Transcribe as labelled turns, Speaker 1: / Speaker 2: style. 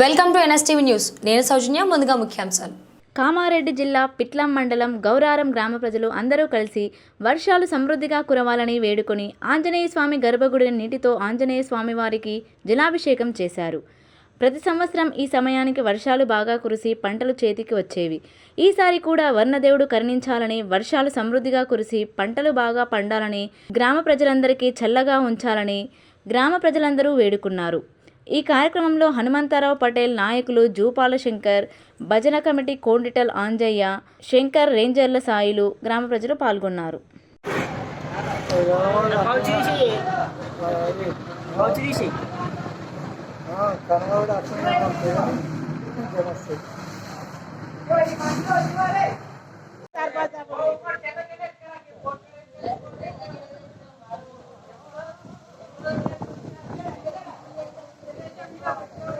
Speaker 1: Welcome to NSTV news. నేను సౌజన్య ముందుగా ముఖ్యాంశాలు.
Speaker 2: కామారెడ్డి జిల్లా పిట్లం మండలం గౌరారం గ్రామ ప్రజలు అందరూ కలిసి వర్షాలు సమృద్ధిగా కురవాలని వేడుకొని ఆంజనేయ స్వామి గర్భగుడిని నీటితో ఆంజనేయ స్వామి వారికి జలాభిషేకం చేశారు. ప్రతి సంవత్సరం ఈ సమయానికి వర్షాలు బాగా కురిసి పంటలు చేతికి వచ్చేవి. ఈసారి కూడా వర్ణదేవుడు కరుణించాలని వర్షాలు సమృద్ధిగా కురిసి పంటలు బాగా పండాలని గ్రామ ప్రజలందరికీ చల్లగా ఉంచాలని గ్రామ ప్రజలందరూ వేడుకున్నారు. ఈ కార్యక్రమంలో హనుమంతరావు పటేల్ నాయకులు జూపాల శంకర్ భజన కమిటీ కోండిటల్ ఆంజయ్య శంకర్ రేంజర్ల సాయిలు గ్రామ ప్రజలు పాల్గొన్నారు.
Speaker 3: కనగడు